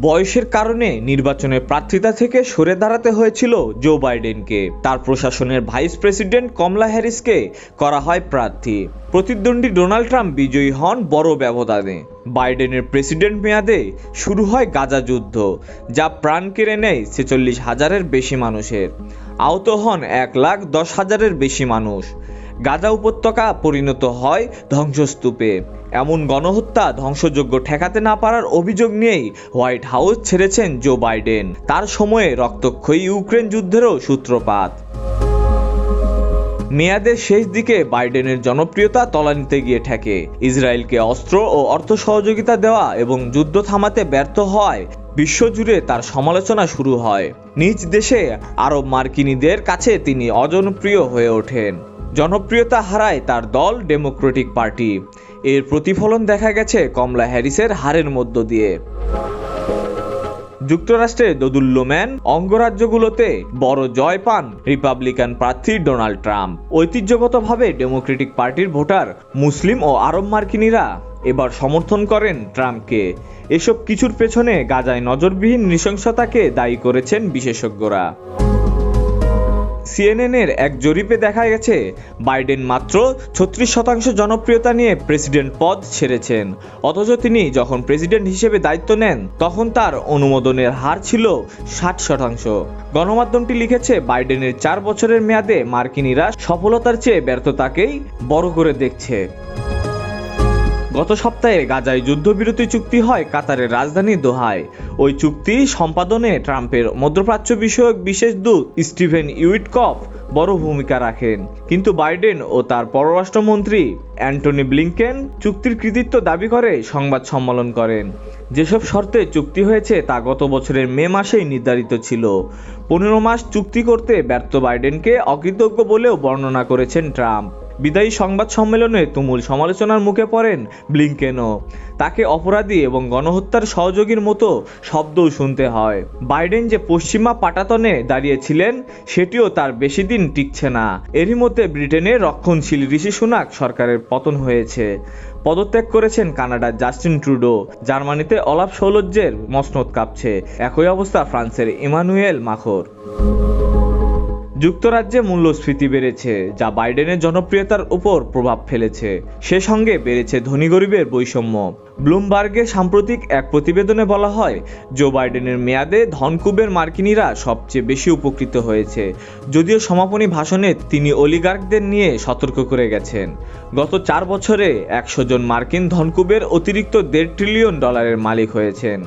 বয়সের কারণে নির্বাচনের প্রার্থিতা থেকে সরে দাঁড়াতে হয়েছিল জো বাইডেনকে। তার প্রশাসনের ভাইস প্রেসিডেন্ট কমলা হ্যারিসকে করা হয় প্রার্থী। প্রতিদ্বন্দ্বী ডোনাল্ড ট্রাম্প বিজয়ী হন বড় ব্যবধানে। বাইডেনের প্রেসিডেন্ট মেয়াদে শুরু হয় গাজা যুদ্ধ, যা প্রাণ কেড়ে নেয় ছেচল্লিশ হাজারের বেশি মানুষের। আহত হন এক লাখ দশ হাজারের বেশি মানুষ। গাজা উপত্যকা পরিণত হয় ধ্বংসস্তূপে। এমন গণহত্যা ধ্বংসযোগ্য ঠেকাতে না পারার অভিযোগ নিয়েই হোয়াইট হাউস ছেড়েছেন জো বাইডেন। তার সময়ে রক্তক্ষয়ী ইউক্রেন যুদ্ধেরও সূত্রপাত। মেয়াদের শেষ দিকে বাইডেনের জনপ্রিয়তা তলানিতে গিয়ে ঠেকে। ইসরায়েলকে অস্ত্র ও অর্থ সহযোগিতা দেওয়া এবং যুদ্ধ থামাতে ব্যর্থ হওয়ায় বিশ্বজুড়ে তার সমালোচনা শুরু হয়। নিজ দেশে আরব মার্কিনীদের কাছে তিনি অজনপ্রিয় হয়ে ওঠেন। জনপ্রিয়তা হারায় তার দল ডেমোক্রেটিক পার্টি। এর প্রতিফলন দেখা গেছে কমলা হ্যারিসের হারের মধ্য দিয়ে। যুক্তরাষ্ট্রের দোদুল্যমান অঙ্গরাজ্যগুলোতে বড় জয় পান রিপাবলিকান প্রার্থী ডোনাল্ড ট্রাম্প। ঐতিহ্যগতভাবে ডেমোক্রেটিক পার্টির ভোটার মুসলিম ও আরব মার্কিনীরা এবার সমর্থন করেন ট্রাম্পকে। এসব কিছুর পেছনে গাজায় নজরবিহীন নৃশংসতাকে দায়ী করেছেন বিশেষজ্ঞরা। সিএনএনের এক জরিপে দেখা গেছে, বাইডেন মাত্র ছত্রিশ শতাংশ জনপ্রিয়তা নিয়ে প্রেসিডেন্ট পদ ছেড়েছেন। অথচ তিনি যখন প্রেসিডেন্ট হিসেবে দায়িত্ব নেন, তখন তার অনুমোদনের হার ছিল ষাট শতাংশ। গণমাধ্যমটি লিখেছে, বাইডেনের চার বছরের মেয়াদে মার্কিনীরা সফলতার চেয়ে ব্যর্থতাকেই বড় করে দেখছে। গত সপ্তাহে গাজায় যুদ্ধবিরতি চুক্তি হয় কাতারের রাজধানী দোহায়। ওই চুক্তি সম্পাদনে ট্রাম্পের মধ্যপ্রাচ্য বিষয়ক বিশেষ দূত স্টিভেন ইউইটকফ বড় ভূমিকা রাখেন। কিন্তু বাইডেন ও তার পররাষ্ট্রমন্ত্রী অ্যান্টনি ব্লিংকেন চুক্তির কৃতিত্ব দাবি করে সংবাদ সম্মেলন করেন। যেসব শর্তে চুক্তি হয়েছে তা গত বছরের মে মাসেই নির্ধারিত ছিল। পনেরো মাস চুক্তি করতে ব্যর্থ বাইডেনকে অকৃতজ্ঞ বলেও বর্ণনা করেছেন ট্রাম্প। বিদায়ী সংবাদ সম্মেলনে তুমুল সমালোচনার মুখে পড়েন ব্লিংকেনও। তাকে অপরাধী এবং গণহত্যার সহযোগীর মতো শব্দও শুনতে হয়। বাইডেন যে পশ্চিমা পাটাতনে দাঁড়িয়েছিলেন, সেটিও তার বেশি দিন টিকছে না। এরই মধ্যে ব্রিটেনে রক্ষণশীল ঋষি সুনাক সরকারের পতন হয়েছে। পদত্যাগ করেছেন কানাডার জাস্টিন ট্রুডো। জার্মানিতে অলাপ সৌলজ্যের মসনদ কাঁপছে। একই অবস্থা ফ্রান্সের ইমানুয়েল মাখর। যুক্তরাজ্যে মূল্যস্ফীতি বেড়েছে, যা বাইডেনের জনপ্রিয়তার উপর প্রভাব ফেলেছে। সে সঙ্গে বেড়েছে ধনী গরিবের বৈষম্য। ব্লুমবার্গের সাম্প্রতিক এক প্রতিবেদনে বলা হয়, জো বাইডেনের মেয়াদে ধনকুবের মার্কিনীরা সবচেয়ে বেশি উপকৃত হয়েছে। যদিও সমাপনী ভাষণে তিনি অলিগার্কদের নিয়ে সতর্ক করে গেছেন। গত চার বছরে একশো জন মার্কিন ধনকুবের অতিরিক্ত দেড় ট্রিলিয়ন ডলারের মালিক হয়েছেন।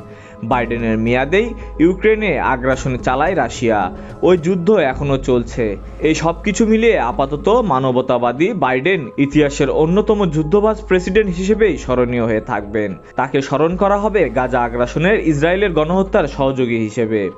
বাইডেনের মেয়াদেই ইউক্রেনে আগ্রাসন চালায় রাশিয়া। ওই যুদ্ধ এখনও চলছে। এই সব কিছু মিলিয়ে আপাতত মানবতাবাদী বাইডেন ইতিহাসের অন্যতম যুদ্ধবাজ প্রেসিডেন্ট হিসেবেই স্মরণীয় হয়ে থাকবেন। তাকে স্মরণ করা হবে গাজা আগ্রাসনের ইসরায়েলের গণহত্যার সহযোগী হিসেবে।